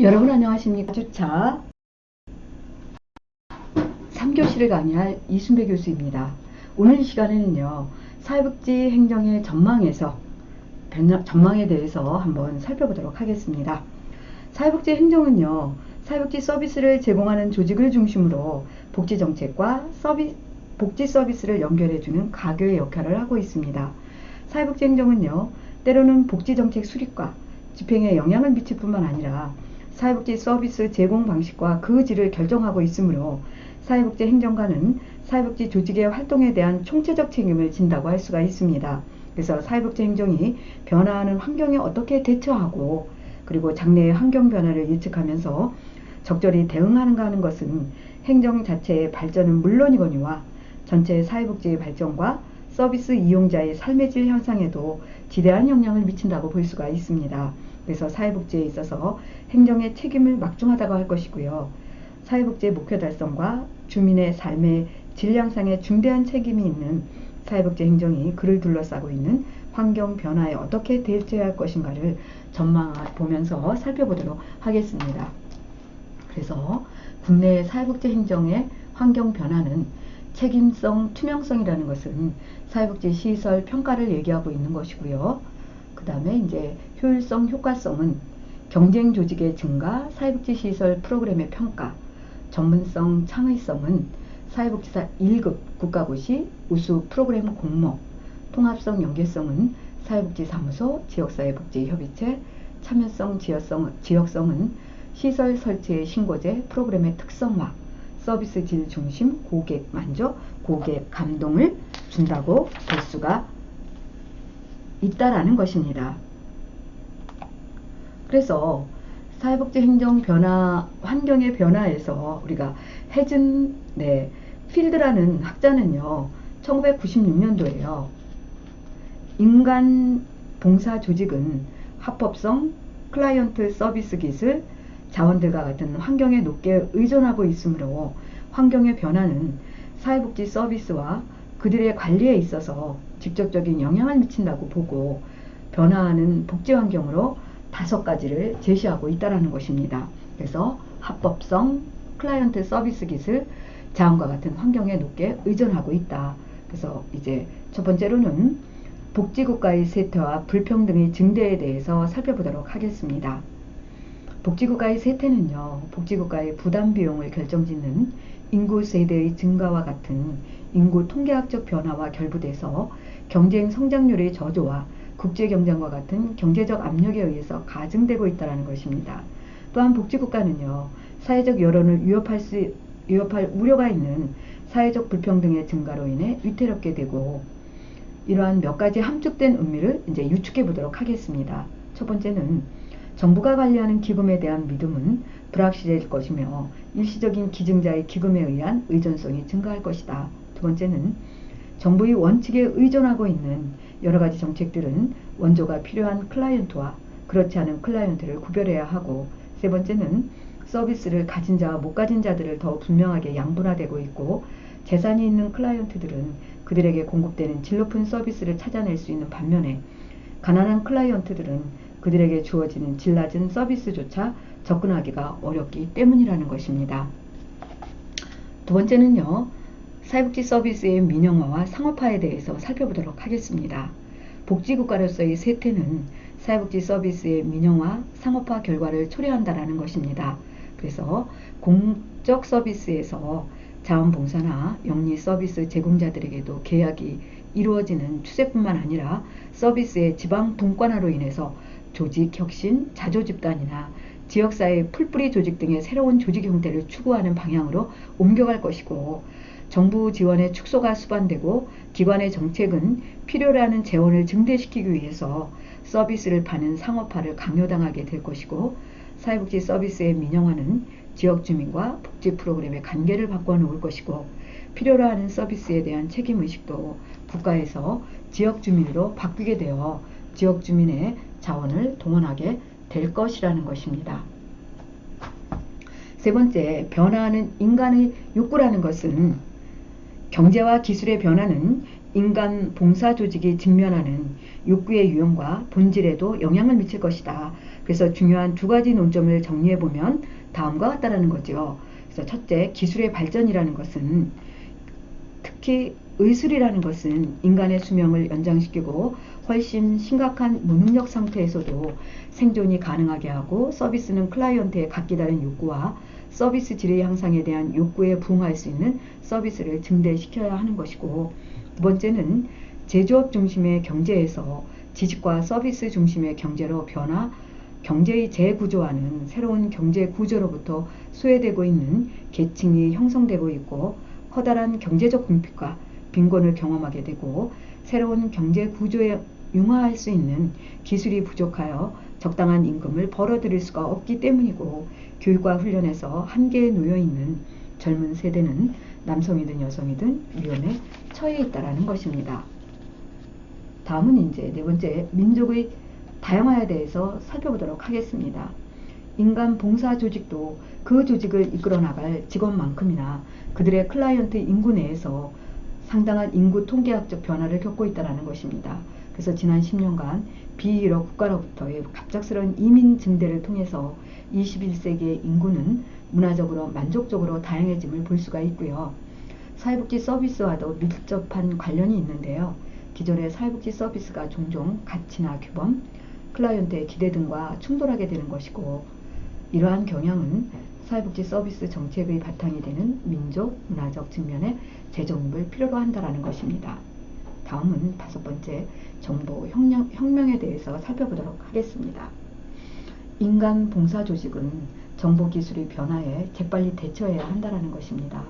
여러분 안녕하십니까. 주차 3교시를 강의할 이순배 교수입니다. 오늘 이 시간에는요. 사회복지 행정의 전망에서 전망에 대해서 한번 살펴보도록 하겠습니다. 사회복지 행정은요. 사회복지 서비스를 제공하는 조직을 중심으로 복지 정책과 서비, 복지 서비스를 연결해주는 가교의 역할을 하고 있습니다. 사회복지 행정은요. 때로는 복지 정책 수립과 집행에 영향을 미칠 뿐만 아니라 사회복지 서비스 제공 방식과 그 질을 결정하고 있으므로 사회복지 행정관은 사회복지 조직의 활동에 대한 총체적 책임을 진다고 할 수가 있습니다. 그래서 사회복지 행정이 변화하는 환경에 어떻게 대처하고 그리고 장래의 환경 변화를 예측하면서 적절히 대응하는가 하는 것은 행정 자체의 발전은 물론이거니와 전체 사회복지의 발전과 서비스 이용자의 삶의 질 향상에도 지대한 영향을 미친다고 볼 수가 있습니다. 그래서 사회복지에 있어서 행정의 책임을 막중하다고 할 것이고요. 사회복지의 목표 달성과 주민의 삶의 질 향상에 중대한 책임이 있는 사회복지 행정이 그를 둘러싸고 있는 환경 변화에 어떻게 대처해야 할 것인가를 전망해 보면서 살펴보도록 하겠습니다. 그래서 국내 사회복지 행정의 환경 변화는 책임성, 투명성이라는 것은 사회복지 시설 평가를 얘기하고 있는 것이고요. 그 다음에 이제 효율성, 효과성은 경쟁 조직의 증가, 사회복지 시설 프로그램의 평가, 전문성, 창의성은 사회복지사 1급 국가고시 우수 프로그램 공모, 통합성, 연계성은 사회복지사무소, 지역사회복지협의체, 참여성, 지역성, 지역성은 시설 설치의 신고제, 프로그램의 특성화, 서비스 질 중심, 고객 만족, 고객 감동을 준다고 볼 수가 있다라는 것입니다. 그래서 사회복지 행정 변화, 환경의 변화에서 우리가 해준 네, 필드라는 학자는요, 1996년도에요. 인간 봉사 조직은 합법성, 클라이언트 서비스 기술, 자원들과 같은 환경에 높게 의존하고 있으므로 환경의 변화는 사회복지 서비스와 그들의 관리에 있어서 직접적인 영향을 미친다고 보고 변화하는 복지 환경으로 다섯 가지를 제시하고 있다는 것입니다. 그래서 합법성, 클라이언트 서비스 기술, 자원과 같은 환경에 높게 의존하고 있다. 그래서 이제 첫 번째로는 복지국가의 쇠퇴와 불평등의 증대에 대해서 살펴보도록 하겠습니다. 복지국가의 쇠퇴는요, 복지국가의 부담 비용을 결정짓는 인구 세대의 증가와 같은 인구 통계학적 변화와 결부돼서 경쟁 성장률의 저조와 국제 경쟁과 같은 경제적 압력에 의해서 가증되고 있다는 것입니다. 또한 복지국가는요, 사회적 여론을 위협할 수, 위협할 우려가 있는 사회적 불평등의 증가로 인해 위태롭게 되고, 이러한 몇 가지 함축된 의미를 이제 유축해 보도록 하겠습니다. 첫 번째는 정부가 관리하는 기금에 대한 믿음은 불확실해질 것이며 일시적인 기증자의 기금에 의한 의존성이 증가할 것이다. 두 번째는 정부의 원칙에 의존하고 있는 여러 가지 정책들은 원조가 필요한 클라이언트와 그렇지 않은 클라이언트를 구별해야 하고 세 번째는 서비스를 가진 자와 못 가진 자들을 더 분명하게 양분화되고 있고 재산이 있는 클라이언트들은 그들에게 공급되는 질 높은 서비스를 찾아낼 수 있는 반면에 가난한 클라이언트들은 그들에게 주어지는 질 낮은 서비스조차 접근하기가 어렵기 때문이라는 것입니다. 두 번째는요. 사회복지 서비스의 민영화와 상업화에 대해서 살펴보도록 하겠습니다. 복지국가로서의 쇠퇴는 사회복지 서비스의 민영화, 상업화 결과를 초래한다라는 것입니다. 그래서 공적 서비스에서 자원봉사나 영리 서비스 제공자들에게도 계약이 이루어지는 추세뿐만 아니라 서비스의 지방 분권화로 인해서 조직 혁신, 자조 집단이나 지역사회 풀뿌리 조직 등의 새로운 조직 형태를 추구하는 방향으로 옮겨갈 것이고 정부 지원의 축소가 수반되고 기관의 정책은 필요로 하는 재원을 증대시키기 위해서 서비스를 파는 상업화를 강요당하게 될 것이고 사회복지 서비스의 민영화는 지역 주민과 복지 프로그램의 관계를 바꿔놓을 것이고 필요로 하는 서비스에 대한 책임의식도 국가에서 지역 주민으로 바뀌게 되어 지역 주민의 자원을 동원하게 될 것이라는 것입니다. 세 번째, 변화하는 인간의 욕구라는 것은 경제와 기술의 변화는 인간 봉사 조직이 직면하는 욕구의 유형과 본질에도 영향을 미칠 것이다. 그래서 중요한 두 가지 논점을 정리해 보면 다음과 같다라는 거죠. 그래서 첫째, 기술의 발전이라는 것은 특히 의술이라는 것은 인간의 수명을 연장시키고 훨씬 심각한 무능력 상태에서도 생존이 가능하게 하고 서비스는 클라이언트의 각기 다른 욕구와 서비스 질의 향상에 대한 욕구에 부응할 수 있는 서비스를 증대시켜야 하는 것이고 두 번째는 제조업 중심의 경제에서 지식과 서비스 중심의 경제로 변화 경제의 재구조화는 새로운 경제 구조로부터 소외되고 있는 계층이 형성되고 있고 커다란 경제적 궁핍과 빈곤을 경험하게 되고 새로운 경제 구조에 융화할 수 있는 기술이 부족하여 적당한 임금을 벌어들일 수가 없기 때문이고 교육과 훈련에서 한계에 놓여 있는 젊은 세대는 남성이든 여성이든 위험에 처해 있다라는 것입니다. 다음은 이제 네 번째 민족의 다양화에 대해서 살펴보도록 하겠습니다. 인간 봉사 조직도 그 조직을 이끌어 나갈 직원만큼이나 그들의 클라이언트 인구 내에서 상당한 인구 통계학적 변화를 겪고 있다는 것입니다. 그래서 지난 10년간 비일어 국가로부터의 갑작스러운 이민 증대를 통해서 21세기의 인구는 문화적으로 만족적으로 다양해짐을 볼 수가 있고요. 사회복지 서비스와도 밀접한 관련이 있는데요. 기존의 사회복지 서비스가 종종 가치나 규범, 클라이언트의 기대 등과 충돌하게 되는 것이고 이러한 경향은 사회복지 서비스 정책의 바탕이 되는 민족, 문화적 측면의 재정립을 필요로 한다라는 것입니다. 다음은 다섯 번째 정보 혁명, 혁명에 대해서 살펴보도록 하겠습니다. 인간 봉사 조직은 정보 기술의 변화에 재빨리 대처해야 한다는 것입니다.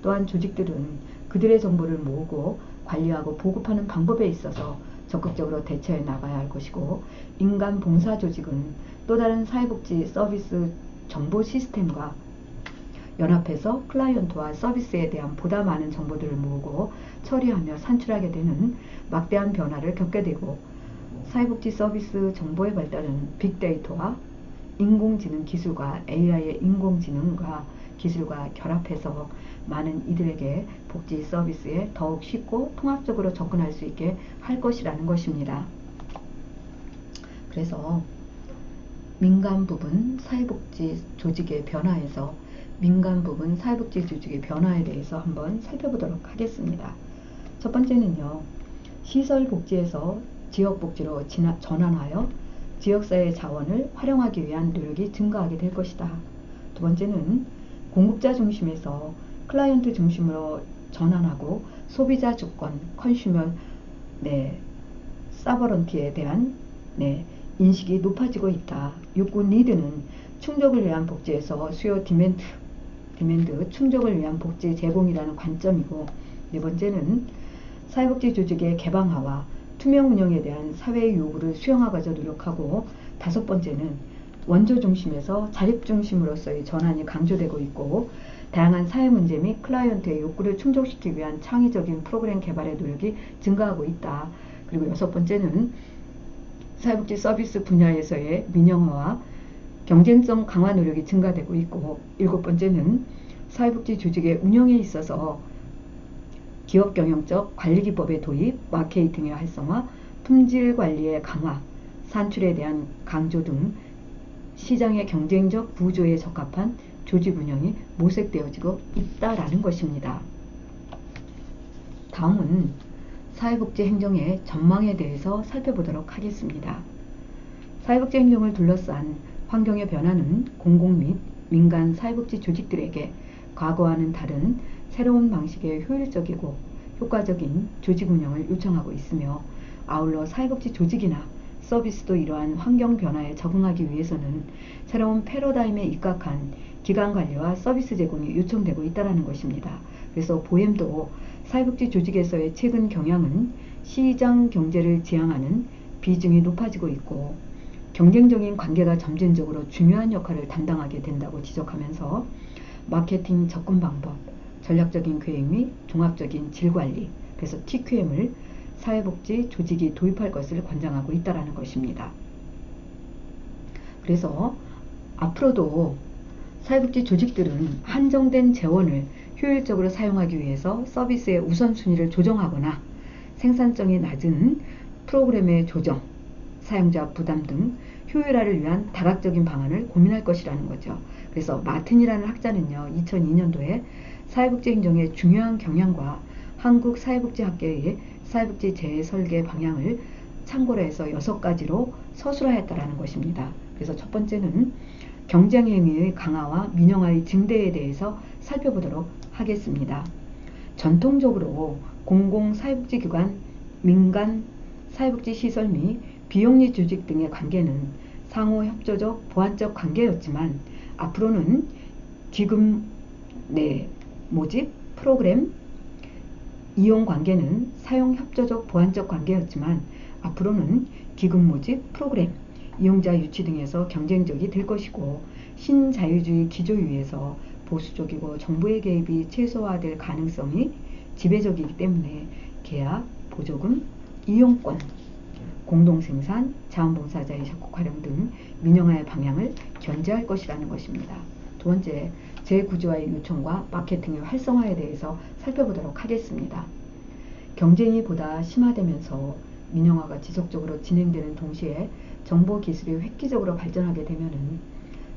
또한 조직들은 그들의 정보를 모으고 관리하고 보급하는 방법에 있어서 적극적으로 대처해 나가야 할 것이고 인간 봉사 조직은 또 다른 사회복지 서비스 정보 시스템과 연합해서 클라이언트와 서비스에 대한 보다 많은 정보들을 모으고 처리하며 산출하게 되는 막대한 변화를 겪게 되고 사회복지 서비스 정보의 발달은 빅데이터와 인공지능 기술과 AI의 인공지능과 기술과 결합해서 많은 이들에게 복지 서비스에 더욱 쉽고 통합적으로 접근할 수 있게 할 것이라는 것입니다. 그래서 민간 부분 사회복지 조직의 변화에서 민간 부분 사회복지 조직의 변화에 대해서 한번 살펴보도록 하겠습니다. 첫 번째는요. 시설 복지에서 지역 복지로 전환하여 지역사회 자원을 활용하기 위한 노력이 증가하게 될 것이다. 두 번째는 공급자 중심에서 클라이언트 중심으로 전환하고 소비자 주권, 컨슈머, 네, 사버런티에 대한 네, 인식이 높아지고 있다. 육군 리드는 충족을 위한 복지에서 수요 디멘트, 디멘드 충족을 위한 복지 제공이라는 관점이고 네 번째는 사회복지 조직의 개방화와 투명 운영에 대한 사회의 요구를 수용하고자 노력하고 다섯 번째는 원조 중심에서 자립 중심으로서의 전환이 강조되고 있고 다양한 사회 문제 및 클라이언트의 욕구를 충족시키기 위한 창의적인 프로그램 개발의 노력이 증가하고 있다. 그리고 여섯 번째는 사회복지 서비스 분야에서의 민영화와 경쟁성 강화 노력이 증가되고 있고 일곱 번째는 사회복지 조직의 운영에 있어서 기업 경영적 관리기법의 도입, 마케팅의 활성화, 품질 관리의 강화, 산출에 대한 강조 등 시장의 경쟁적 구조에 적합한 조직 운영이 모색되어지고 있다라는 것입니다. 다음은 사회복지 행정의 전망에 대해서 살펴보도록 하겠습니다. 사회복지 행정을 둘러싼 환경의 변화는 공공 및 민간 사회복지 조직들에게 과거와는 다른 새로운 방식의 효율적이고 효과적인 조직 운영을 요청하고 있으며 아울러 사회복지 조직이나 서비스도 이러한 환경 변화에 적응하기 위해서는 새로운 패러다임에 입각한 기관 관리와 서비스 제공이 요청되고 있다는 것입니다. 그래서 보엠도 사회복지 조직에서의 최근 경향은 시장 경제를 지향하는 비중이 높아지고 있고 경쟁적인 관계가 점진적으로 중요한 역할을 담당하게 된다고 지적하면서 마케팅 접근 방법, 전략적인 계획 및 종합적인 질관리, 그래서 TQM을 사회복지 조직이 도입할 것을 권장하고 있다는 것입니다. 그래서 앞으로도 사회복지 조직들은 한정된 재원을 효율적으로 사용하기 위해서 서비스의 우선순위를 조정하거나 생산성이 낮은 프로그램의 조정, 사용자 부담 등 효율화를 위한 다각적인 방안을 고민할 것이라는 거죠. 그래서 마틴이라는 학자는요, 2002년도에 사회복지행정의 중요한 경향과 한국 사회복지학계의 사회복지 재설계 방향을 참고로 해서 여섯 가지로 서술하였다라는 것입니다. 그래서 첫 번째는 경쟁행위의 강화와 민영화의 증대에 대해서 살펴보도록 하겠습니다. 전통적으로 공공사회복지기관, 민간 사회복지시설 및 비영리 조직 등의 관계는 상호 협조적 보완적 관계였지만 앞으로는 기금 내 모집 프로그램 이용 관계는 사용 협조적 보완적 관계였지만 앞으로는 기금 모집 프로그램 이용자 유치 등에서 경쟁적이 될 것이고 신자유주의 기조 위에서 보수적이고 정부의 개입이 최소화될 가능성이 지배적이기 때문에 계약, 보조금, 이용권, 공동생산, 자원봉사자의 적극 활용 등 민영화의 방향을 견제할 것이라는 것입니다. 두 번째, 재구조화의 요청과 마케팅의 활성화에 대해서 살펴보도록 하겠습니다. 경쟁이 보다 심화되면서 민영화가 지속적으로 진행되는 동시에 정보 기술이 획기적으로 발전하게 되면은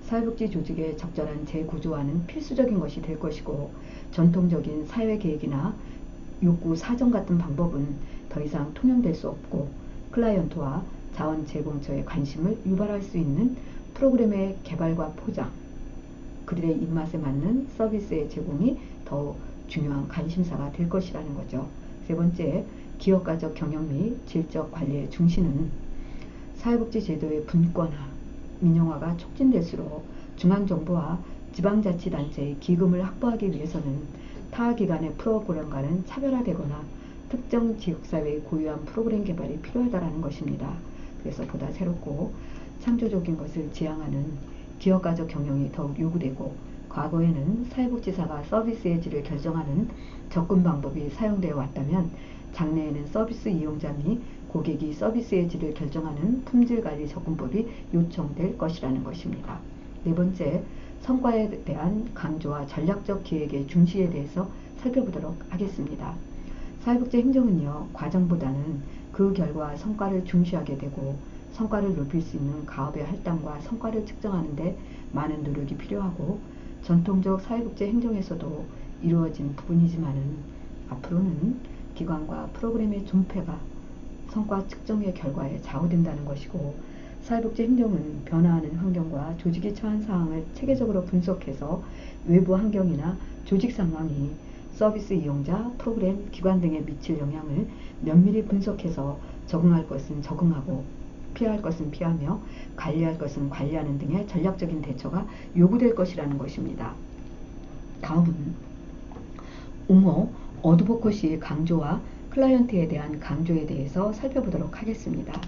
사회복지 조직의 적절한 재구조화는 필수적인 것이 될 것이고 전통적인 사회 계획이나 욕구 사정 같은 방법은 더 이상 통용될 수 없고 클라이언트와 자원 제공처의 관심을 유발할 수 있는 프로그램의 개발과 포장, 그들의 입맛에 맞는 서비스의 제공이 더 중요한 관심사가 될 것이라는 거죠. 세 번째, 기업가적 경영 및 질적 관리의 중심은 사회복지 제도의 분권화, 민영화가 촉진될수록 중앙정부와 지방자치단체의 기금을 확보하기 위해서는 타 기관의 프로그램과는 차별화되거나 특정 지역사회의 고유한 프로그램 개발이 필요하다는 것입니다. 그래서 보다 새롭고 창조적인 것을 지향하는 기업가적 경영이 더욱 요구되고 과거에는 사회복지사가 서비스의 질을 결정하는 접근 방법이 사용되어 왔다면 장래에는 서비스 이용자 및 고객이 서비스의 질을 결정하는 품질관리 접근법이 요청될 것이라는 것입니다. 네 번째, 성과에 대한 강조와 전략적 기획의 중시에 대해서 살펴보도록 하겠습니다. 사회복지 행정은요, 과정보다는 그 결과 성과를 중시하게 되고 성과를 높일 수 있는 가업의 할당과 성과를 측정하는 데 많은 노력이 필요하고 전통적 사회복지 행정에서도 이루어진 부분이지만은 앞으로는 기관과 프로그램의 존폐가 성과 측정의 결과에 좌우된다는 것이고 사회복지 행정은 변화하는 환경과 조직이 처한 사항을 체계적으로 분석해서 외부 환경이나 조직 상황이 서비스 이용자, 프로그램, 기관 등에 미칠 영향을 면밀히 분석해서 적응할 것은 적응하고 피할 것은 피하며 관리할 것은 관리하는 등의 전략적인 대처가 요구될 것이라는 것입니다. 다음은 옹호, 어드보커시의 강조와 클라이언트에 대한 강조에 대해서 살펴보도록 하겠습니다.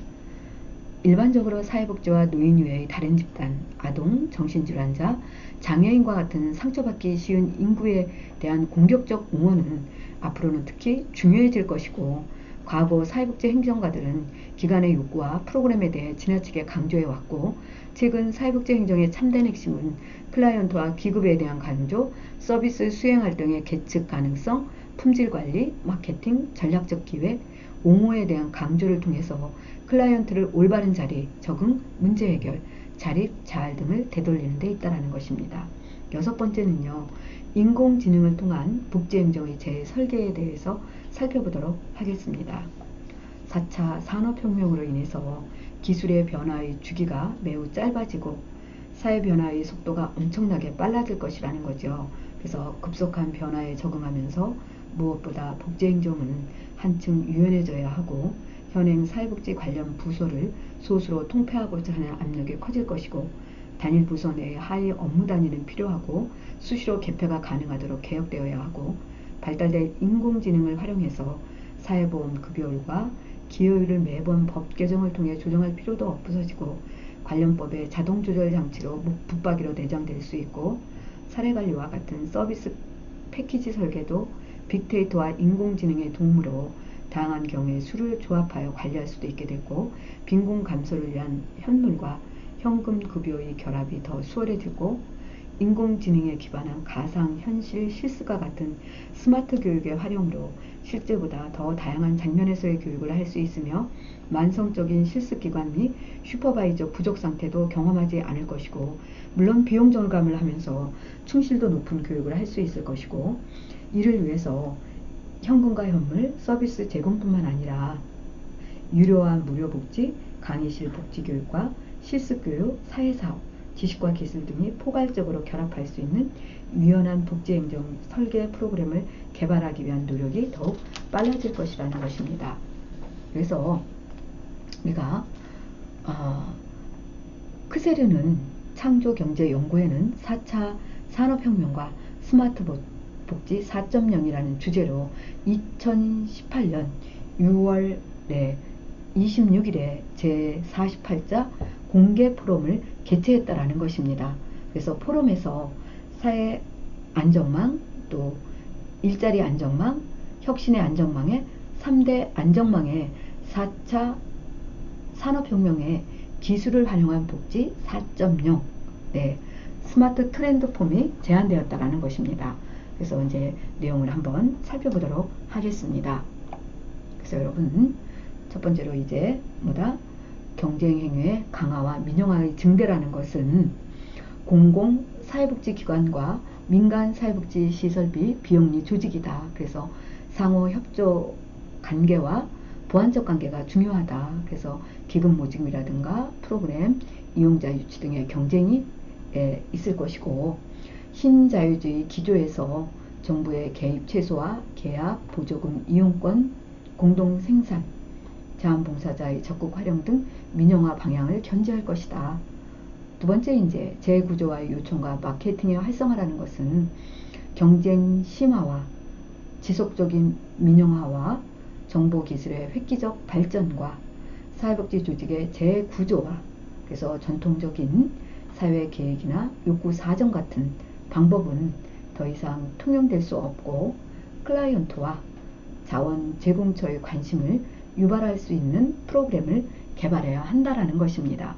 일반적으로 사회복지와 노인유해의 다른 집단, 아동, 정신질환자, 장애인과 같은 상처받기 쉬운 인구에 대한 공격적 옹호는 앞으로는 특히 중요해질 것이고 과거 사회복지 행정가들은 기관의 욕구와 프로그램에 대해 지나치게 강조해 왔고 최근 사회복지 행정의 참된 핵심은 클라이언트와 기급에 대한 강조, 서비스 수행 활동의 계측 가능성, 품질 관리, 마케팅, 전략적 기획, 옹호에 대한 강조를 통해서 클라이언트를 올바른 자리, 적응, 문제 해결, 자립, 자활 등을 되돌리는 데 있다는 것입니다. 여섯 번째는요. 인공지능을 통한 복지행정의 재설계에 대해서 살펴보도록 하겠습니다. 4차 산업혁명으로 인해서 기술의 변화의 주기가 매우 짧아지고 사회 변화의 속도가 엄청나게 빨라질 것이라는 거죠. 그래서 급속한 변화에 적응하면서 무엇보다 복지행정은 한층 유연해져야 하고 현행 사회복지 관련 부서를 소수로 통폐하고자 하는 압력이 커질 것이고 단일 부서 내에 하위 업무 단위는 필요하고 수시로 개폐가 가능하도록 개혁되어야 하고 발달된 인공지능을 활용해서 사회보험 급여율과 기여율을 매번 법 개정을 통해 조정할 필요도 없어지고 관련법의 자동 조절 장치로 붙박이로 내장될 수 있고 사례 관리와 같은 서비스 패키지 설계도 빅데이터와 인공지능의 도움으로 다양한 경우에 수를 조합하여 관리할 수도 있게 되고 빈곤 감소를 위한 현물과 현금 급여의 결합이 더 수월해지고 인공지능에 기반한 가상 현실 실습과 같은 스마트 교육의 활용으로 실제보다 더 다양한 장면에서의 교육을 할 수 있으며 만성적인 실습 기관 및 슈퍼바이저 부족 상태도 경험하지 않을 것이고 물론 비용 절감을 하면서 충실도 높은 교육을 할 수 있을 것이고 이를 위해서 현금과 현물 서비스 제공뿐만 아니라 유료와 무료 복지, 강의실 복지 교육과 실습 교육, 사회사업, 지식과 기술 등이 포괄적으로 결합할 수 있는 유연한 복지행정 설계 프로그램을 개발하기 위한 노력이 더욱 빨라질 것이라는 것입니다. 그래서 우리가 어, 크세르는 창조경제연구회는 4차 산업혁명과 스마트 복지 4.0이라는 주제로 2018년 6월에 26일에 제48자 공개 포럼을 개최했다라는 것입니다. 그래서 포럼에서 사회 안정망 또 일자리 안정망 혁신의 안정망의 3대 안정망의 4차 산업혁명의 기술을 활용한 복지 4.0 네, 스마트 트렌드 폼이 제안되었다라는 것입니다. 그래서 이제 내용을 한번 살펴보도록 하겠습니다. 그래서 여러분 첫 번째로 이제 뭐다 경쟁 행위의 강화와 민영화의 증대라는 것은 공공 사회복지기관과 민간 사회복지 시설비 비용리 조직이다. 그래서 상호 협조 관계와 보완적 관계가 중요하다. 그래서 기금 모집이라든가 프로그램 이용자 유치 등의 경쟁이 있을 것이고 신자유주의 기조에서 정부의 개입 최소화, 계약, 보조금 이용권, 공동 생산, 자원봉사자의 적극 활용 등 민영화 방향을 견지할 것이다. 두 번째 이제 재구조화의 요청과 마케팅의 활성화라는 것은 경쟁 심화와 지속적인 민영화와 정보기술의 획기적 발전과 사회복지 조직의 재구조화 그래서 전통적인 사회 계획이나 욕구 사정 같은 방법은 더 이상 통용될 수 없고 클라이언트와 자원 제공처의 관심을 유발할 수 있는 프로그램을 개발해야 한다라는 것입니다.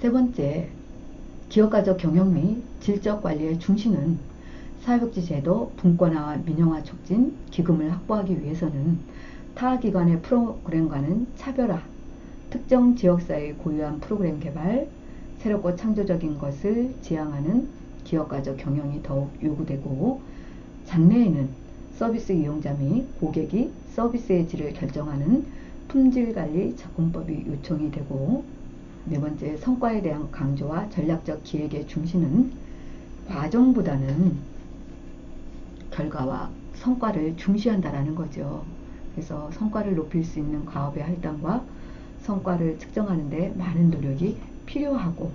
세 번째, 기업가적 경영 및 질적 관리의 중심은 사회복지 제도 분권화와 민영화 촉진 기금을 확보하기 위해서는 타 기관의 프로그램과는 차별화, 특정 지역사회의 고유한 프로그램 개발, 새롭고 창조적인 것을 지향하는 기업가적 경영이 더욱 요구되고 장래에는 서비스 이용자 및 고객이 서비스의 질을 결정하는 품질관리 작공법이 요청이 되고 네 번째 성과에 대한 강조와 전략적 기획의 중심은 과정보다는 결과와 성과를 중시한다라는 거죠. 그래서 성과를 높일 수 있는 과업의 할당과 성과를 측정하는데 많은 노력이 필요하고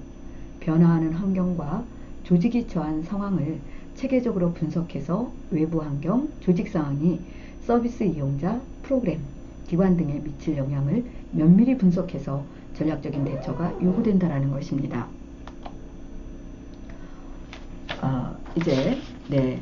변화하는 환경과 조직이 처한 상황을 체계적으로 분석해서 외부 환경, 조직 상황이 서비스 이용자, 프로그램, 기관 등에 미칠 영향을 면밀히 분석해서 전략적인 대처가 요구된다라는 것입니다. 어, 이제 네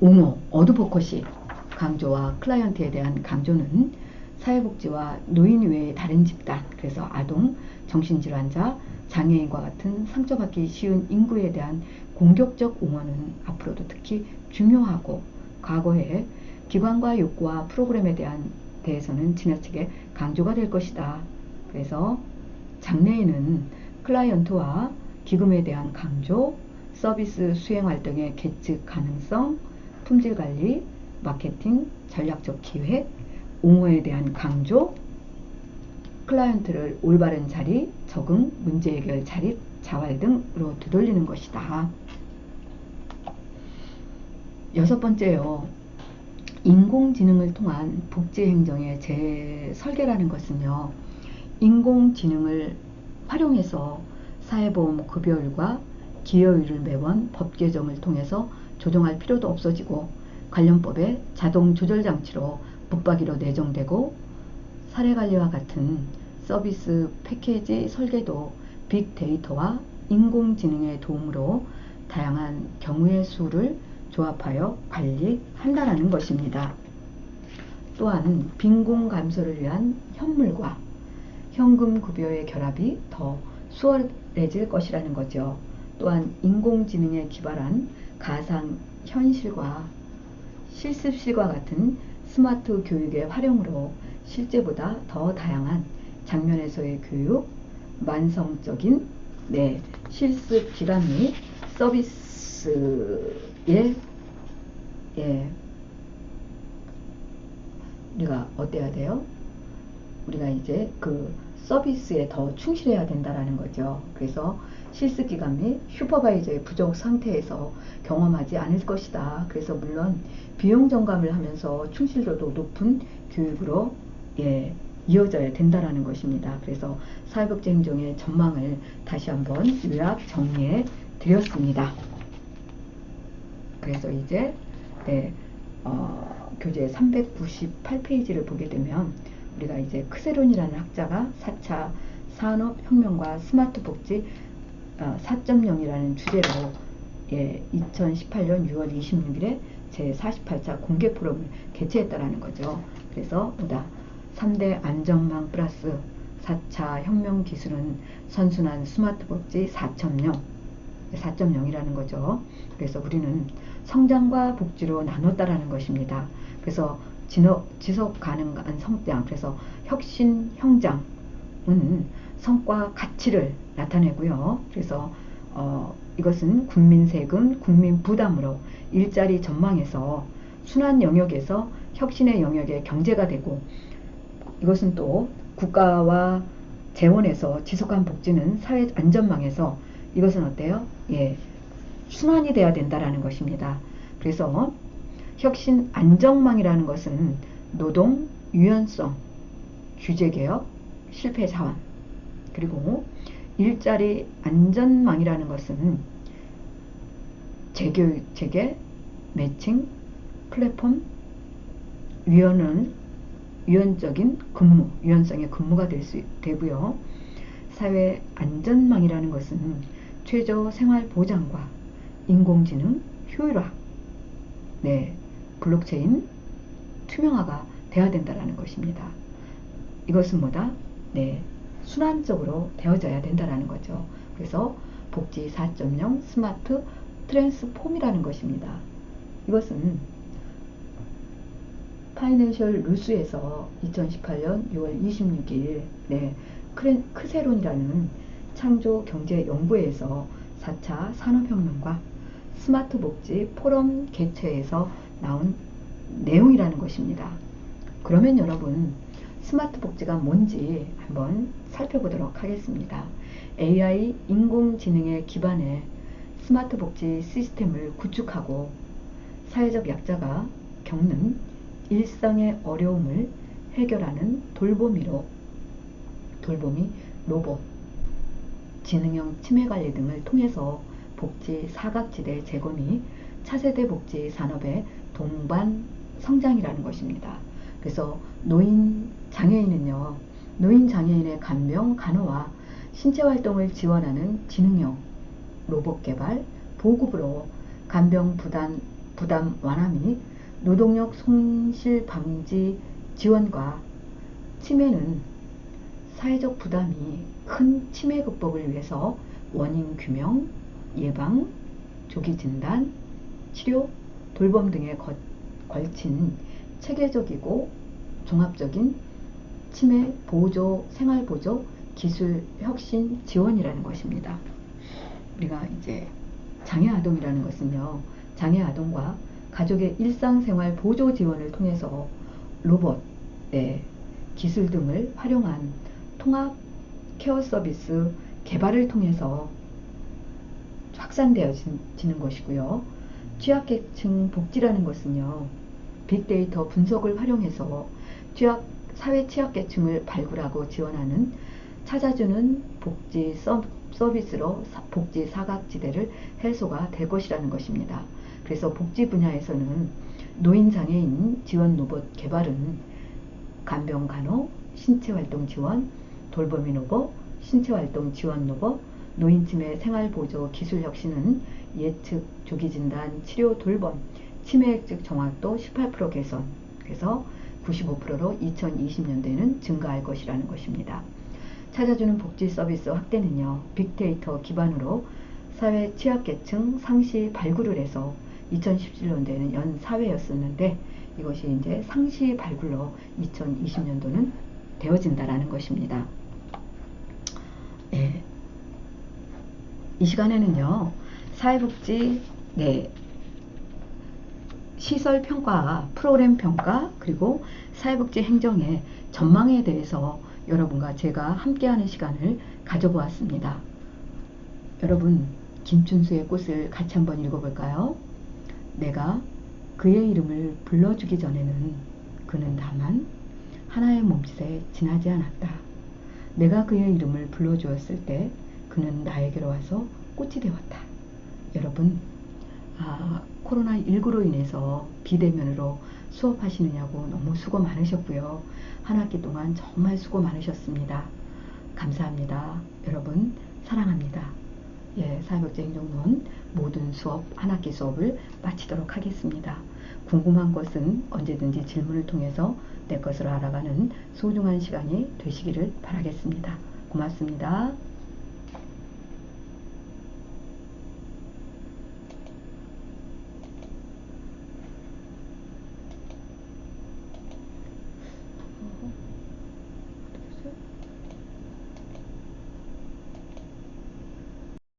옹호, 어드보커시 강조와 클라이언트에 대한 강조는 사회복지와 노인 외의 다른 집단, 그래서 아동, 정신질환자, 장애인과 같은 상처받기 쉬운 인구에 대한 공격적 옹호는 앞으로도 특히 중요하고 과거에 기관과 욕구와 프로그램에 대한 대해서는 지나치게 강조가 될 것이다. 그래서 장래에는 클라이언트와 기금에 대한 강조, 서비스 수행 활동의 계측 가능성, 품질 관리, 마케팅, 전략적 기획, 옹호에 대한 강조, 클라이언트를 올바른 자리, 적응, 문제 해결 자리, 자활 등으로 되돌리는 것이다. 여섯 번째요. 인공지능을 통한 복지행정의 재설계라는 것은요. 인공지능을 활용해서 사회보험 급여율과 기여율을 매번 법 개정을 통해서 조정할 필요도 없어지고 관련법에 자동 조절 장치로 붙박이로 내정되고 사례 관리와 같은 서비스 패키지 설계도 빅데이터와 인공지능의 도움으로 다양한 경우의 수를 조합하여 관리한다라는 것입니다. 또한 빈곤 감소를 위한 현물과 현금 급여의 결합이 더 수월해질 것이라는 거죠. 또한 인공지능에 기반한 가상 현실과 실습실과 같은 스마트 교육의 활용으로 실제보다 더 다양한 장면에서의 교육, 만성적인 네, 실습 기간 및 서비스에 예, 우리가 어때야 돼요? 우리가 이제 그 서비스에 더 충실해야 된다라는 거죠. 그래서 실습 기간 및 슈퍼바이저의 부족 상태에서 경험하지 않을 것이다. 그래서 물론 비용 점감을 하면서 충실도도 높은 교육으로 예, 이어져야 된다라는 것입니다. 그래서 사회복지 행정의 전망을 다시 한번 요약 정리해 드렸습니다. 그래서 이제 네, 어, 교재 398페이지를 보게 되면 우리가 이제 크세론이라는 학자가 4차 산업혁명과 스마트 복지 어, 4.0이라는 주제로 예, 2018년 6월 26일에 제 48차 공개 포럼을 개최했다라는 거죠. 그래서 보다 3대 안정망 플러스 4차 혁명 기술은 선순환 스마트 복지 4.0 4.0이라는 거죠. 그래서 우리는 성장과 복지로 나눴다라는 것입니다. 그래서 진업, 지속 가능한 성장, 그래서 혁신, 형장은 성과 가치를 나타내고요. 그래서 어, 이것은 국민 세금, 국민 부담으로 일자리 전망에서 순환 영역에서 혁신의 영역에 경제가 되고 이것은 또 국가와 재원에서 지속한 복지는 사회 안전망에서 이것은 어때요? 예, 순환이 돼야 된다라는 것입니다. 그래서 혁신 안정망이라는 것은 노동 유연성, 규제 개혁, 실패 자원, 그리고 일자리 안전망이라는 것은 재교육 체계, 매칭, 플랫폼, 유연은 유연적인 근무, 유연성의 근무가 될 수 되고요. 사회 안전망이라는 것은 최저 생활 보장과 인공지능 효율화, 네, 블록체인 투명화가 돼야 된다라는 것입니다. 이것은 뭐다? 네, 순환적으로 되어져야 된다라는 거죠. 그래서 복지 4.0 스마트 트랜스폼이라는 것입니다. 이것은 파이낸셜 루스에서 2018년 6월 26일 네, 크세론이라는 창조 경제 연구회에서 4차 산업혁명과 스마트 복지 포럼 개최에서 나온 내용이라는 것입니다. 그러면 여러분 스마트 복지가 뭔지 한번 살펴보도록 하겠습니다. AI 인공지능에 기반해 스마트 복지 시스템을 구축하고 사회적 약자가 겪는 일상의 어려움을 해결하는 돌보미로 돌보미 로봇 지능형 치매관리 등을 통해서 복지 사각지대 제거 및 차세대 복지 산업의 동반 성장이라는 것입니다. 그래서 노인 장애인은요, 노인 장애인의 간병, 간호와 신체 활동을 지원하는 지능형 로봇 개발, 보급으로 간병 부담, 부담 완화 및 노동력 손실 방지 지원과 치매는 사회적 부담이 큰 치매 극복을 위해서 원인 규명, 예방, 조기 진단, 치료, 돌봄 등에 거, 걸친 체계적이고 종합적인 치매 보조, 생활 보조, 기술 혁신 지원이라는 것입니다. 우리가 이제 장애 아동이라는 것은요. 장애 아동과 가족의 일상생활 보조 지원을 통해서 로봇, 네, 기술 등을 활용한 통합 케어 서비스 개발을 통해서 확산되어지는 것이고요. 취약계층 복지라는 것은요. 빅데이터 분석을 활용해서 취약, 사회 취약계층을 발굴하고 지원하는 찾아주는 복지 서비스로 복지 사각지대를 해소가 될 것이라는 것입니다. 그래서 복지 분야에서는 노인장애인 지원 로봇 개발은 간병간호, 신체활동 지원, 돌보미 로봇, 신체활동 지원 로봇, 노인치매 생활보조 기술 혁신은 예측, 조기진단, 치료 돌봄, 치매 획득 정확도 18% 개선, 그래서 95%로 2020년대에는 증가할 것이라는 것입니다. 찾아주는 복지 서비스 확대는요, 빅데이터 기반으로 사회 취약계층 상시 발굴을 해서 2017년도에는 연 4회였었는데 이것이 이제 상시 발굴로 2020년도는 되어진다라는 것입니다. 예. 이 시간에는요, 사회복지, 네, 시설 평가, 프로그램 평가, 그리고 사회복지 행정의 전망에 대해서 여러분과 제가 함께하는 시간을 가져보았습니다. 여러분, 김춘수의 꽃을 같이 한번 읽어볼까요? 내가 그의 이름을 불러주기 전에는 그는 다만 하나의 몸짓에 지나지 않았다. 내가 그의 이름을 불러주었을 때 그는 나에게로 와서 꽃이 되었다. 여러분, 아, 코로나19로 인해서 비대면으로 수업하시느냐고 너무 수고 많으셨고요. 한 학기 동안 정말 수고 많으셨습니다. 감사합니다. 여러분, 사랑합니다. 예, 사회복지 행정론 모든 수업, 한 학기 수업을 마치도록 하겠습니다. 궁금한 것은 언제든지 질문을 통해서 내 것을 알아가는 소중한 시간이 되시기를 바라겠습니다. 고맙습니다.